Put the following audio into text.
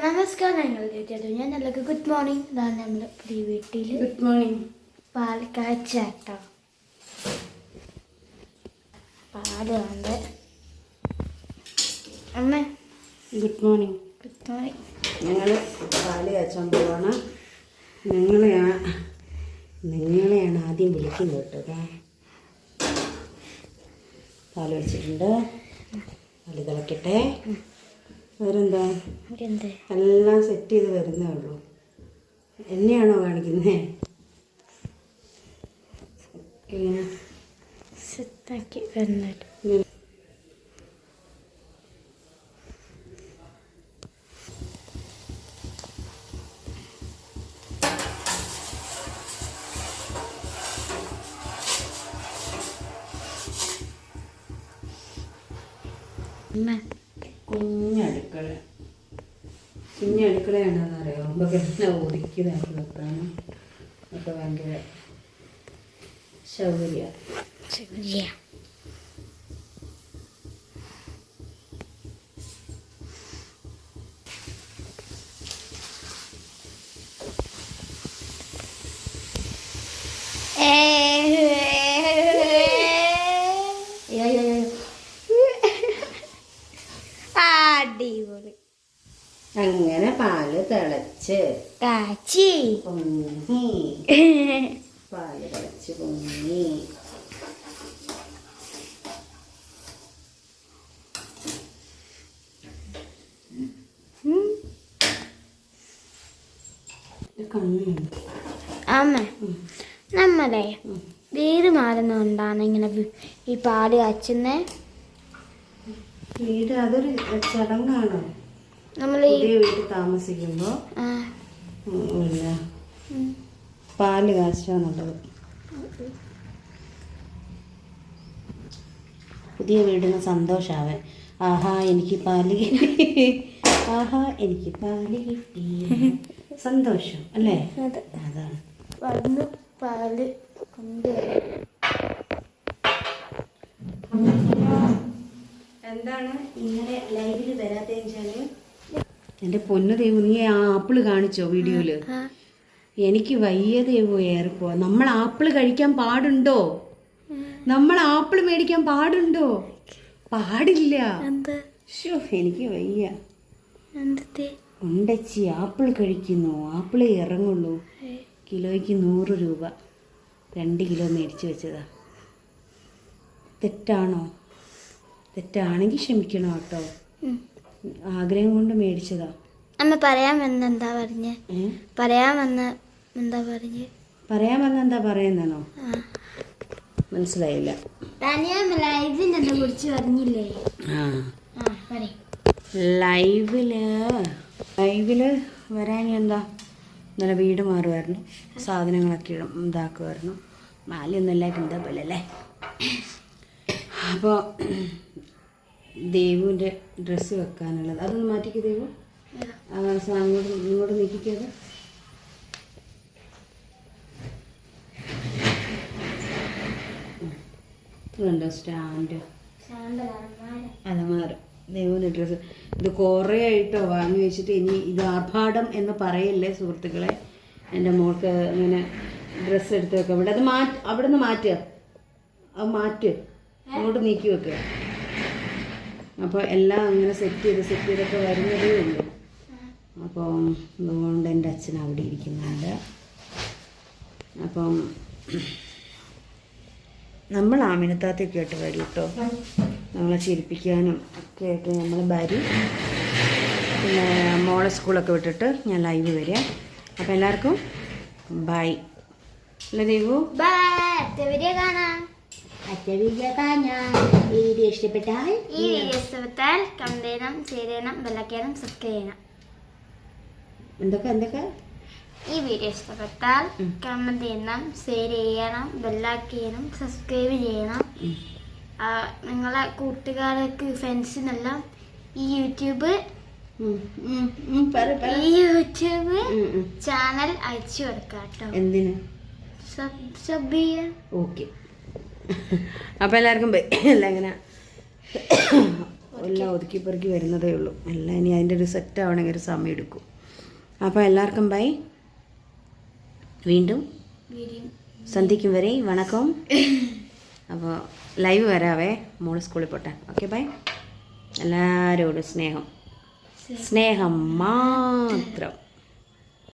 നമസ്കാരം ഞാൻ നല്ല ഗുഡ് മോർണിംഗ് ഇതാണ് നമ്മൾ പുതിയ വീട്ടിൽ ഗുഡ് മോർണിംഗ് പാലക്കാട് ചേട്ടോ. പാൽ വേണ്ട അമ്മ. ഗുഡ് മോർണിംഗ് ഗുഡ് മോർണിംഗ് ഞങ്ങൾ പാൽ കാച്ചാൻ പോവാണ് നിങ്ങളെയാണ് നിങ്ങളെയാണ് ആദ്യം വിളിക്കുന്നത് കേട്ടോ പാൽ വെച്ചിട്ടുണ്ട്. പാൽ തിളക്കട്ടെ. വേറെന്താ? എല്ലാം സെറ്റ് ചെയ്ത് വരുന്നേ ഉള്ളൂ. എന്നെയാണോ കാണിക്കുന്നേ? ഇങ്ങനെ. സെറ്റാക്കി കുഞ്ഞടുക്കള. കുഞ്ഞടുക്കളയാണെന്ന് അറിയാം എല്ലാം ഒതുക്കിയതാക്കി വെക്കാനും. ഒക്കെ ഭയങ്കര സൗകര്യ ശരിയ. അടിപൊളി അങ്ങനെ പാൽ തിളച്ച്. കാച്ചി പൊങ്ങി. പാൽ തിളച്ച് പൊങ്ങി. അമ്മ നമ്മളെ വീട് മാറുന്നതുകൊണ്ടാണ് ഇങ്ങനെ ഈ പാൽ കാച്ചുന്നേ. വീട് അതൊരു ചടങ്ങാണോ? നമ്മൾ പുതിയ വീട്ടിൽ താമസിക്കുമ്പോൾ പിന്നെ. പാൽ കാച്ചുക എന്നുള്ളത് പുതിയ വീടിന് സന്തോഷാവേ. ആഹാ എനിക്ക് പാൽ കിട്ടി. ആഹാ എനിക്ക് പാൽ കിട്ടി. സന്തോഷം അല്ലേ? അതാണ്. വന്ന് പാൽ കൊണ്ടുവരും എന്റെ പൊന്നു ദൈവം നീ ആ ആപ്പിൾ കാണിച്ചോ വീഡിയോയിൽ? എനിക്ക് വയ്യ ദൈവം ഏറിപ്പോ നമ്മൾ ആപ്പിൾ കഴിക്കാൻ പാടുണ്ടോ? നമ്മൾ ആപ്പിൾ മേടിക്കാൻ പാടുണ്ടോ? പാടില്ല. ഷോ എനിക്ക് വയ്യ. ഉണ്ടച്ചി ആപ്പിൾ കഴിക്കുന്നു. ആപ്പിളേ ഇറങ്ങുള്ളൂ. കിലോയ്ക്ക് നൂറ് രൂപ. രണ്ട് കിലോ മേടിച്ചു വെച്ചതാ. തെറ്റാണോ? തെറ്റാണെങ്കിൽ ക്ഷമിക്കണം കേട്ടോ. ആഗ്രഹം കൊണ്ട് മേടിച്ചതാ. അമ്മ പറയാൻ വന്ന എന്താ പറഞ്ഞ് പറയാമെന്ന് എന്താ പറഞ്ഞ്? പറയാൻ വന്ന എന്താ പറയുന്നോ മനസ്സിലായില്ല. കുറിച്ച് പറഞ്ഞില്ലേ? ലൈവിൽ ലൈവിൽ വരാൻ എന്താ? നല്ല വീട് മാറുമായിരുന്നു സാധനങ്ങളൊക്കെ ഇതാക്കുമായിരുന്നു മാലിയൊന്നുമല്ല എന്താ പോലെ അല്ലേ? അപ്പോൾ ദേവുവിന്റെ ഡ്രസ്സ് വെക്കാനുള്ളത്. അതൊന്ന് മാറ്റിക്ക് ദേവു. അങ്ങോട്ട് ഇങ്ങോട്ട് നീക്കിക്കത് ഇതുണ്ടോ സ്റ്റാൻഡ് അലമാര. ദേവുവിന്റെ ഡ്രസ്സ് ഇത് കുറേ ആയിട്ടോ വാങ്ങി വെച്ചിട്ട് ഇനി ഇത് ആർഭാടം എന്ന് പറയല്ലേ സുഹൃത്തുക്കളെ? എന്റെ മോൾക്ക് ഇങ്ങനെ ഡ്രസ്സ് എടുത്ത് വെക്കാം ഇവിടെ അത് മാറ്റ് അവിടെ നിന്ന് മാറ്റുക അത് മാറ്റ്. അങ്ങോട്ട് നീക്കി വെക്കുക അപ്പോൾ എല്ലാം അങ്ങനെ സെറ്റ് ചെയ്ത് സെറ്റ് ചെയ്തൊക്കെ വരുന്നതേ ഉള്ളൂ. അപ്പം അതുകൊണ്ട് എന്റെ അച്ഛൻ അവിടെ ഇരിക്കുന്നുണ്ട്. അപ്പം നമ്മൾ ആമിനത്താത്തൊക്കെ ആയിട്ട് വരും കേട്ടോ നമ്മളെ ചിരിപ്പിക്കാനും ഒക്കെ ആയിട്ട് നമ്മൾ ഭാര്യ പിന്നെ മോളെ സ്കൂളൊക്കെ വിട്ടിട്ട് ഞാൻ ലൈവ് വരാം. അപ്പോൾ എല്ലാവർക്കും ബൈ അല്ലേ ദേവു? ബൈ കാണാം. അച്ഛ വീഡിയോ ഈ വീഡിയോ ഇഷ്ടപ്പെട്ടാൽ ഈ വീഡിയോ ഇഷ്ടപ്പെട്ടാൽ കമന്റ് ചെയ്യണം ഷെയർ ചെയ്യണം ബെല്ലൈക്കണം സബ്സ്ക്രൈബ് ചെയ്യണം. എന്തൊക്കെ എന്തൊക്കെ? ഈ വീഡിയോ ഇഷ്ടപ്പെട്ടാൽ. കമന്റ് ചെയ്യണം ഷെയർ ചെയ്യണം ബെല്ലൈക്ക് ചെയ്യണം. സബ്സ്ക്രൈബ് ചെയ്യണം നിങ്ങളെ കൂട്ടുകാർക്ക് ഫ്രണ്ട്സിനെല്ലാം ഈ യൂട്യൂബ്. ഈ യൂട്യൂബ്. ചാനൽ അയച്ചു കൊടുക്കാം കേട്ടോ എന്തിനു? സബ് സബ് ചെയ്യാൻ. ഓക്കെ. അപ്പോൾ എല്ലാവർക്കും എല്ലാം ഇങ്ങനെ എല്ലാം ഒതുക്കി പെറുക്കി വരുന്നതേ ഉള്ളൂ. എല്ലാം ഇനി അതിന്റെ ഒരു സെറ്റ് ആവണമെങ്കിൽ ഒരു സമയം എടുക്കും. അപ്പോൾ എല്ലാവർക്കും ബൈ വീണ്ടും സന്ധിക്കും വരെ വണക്കം. അപ്പോൾ ലൈവ് വരാവേ. മോൾ സ്കൂളിൽ പോട്ടെ. ഓക്കെ ബൈ എല്ലാവരോടും സ്നേഹം. സ്നേഹം മാത്രം.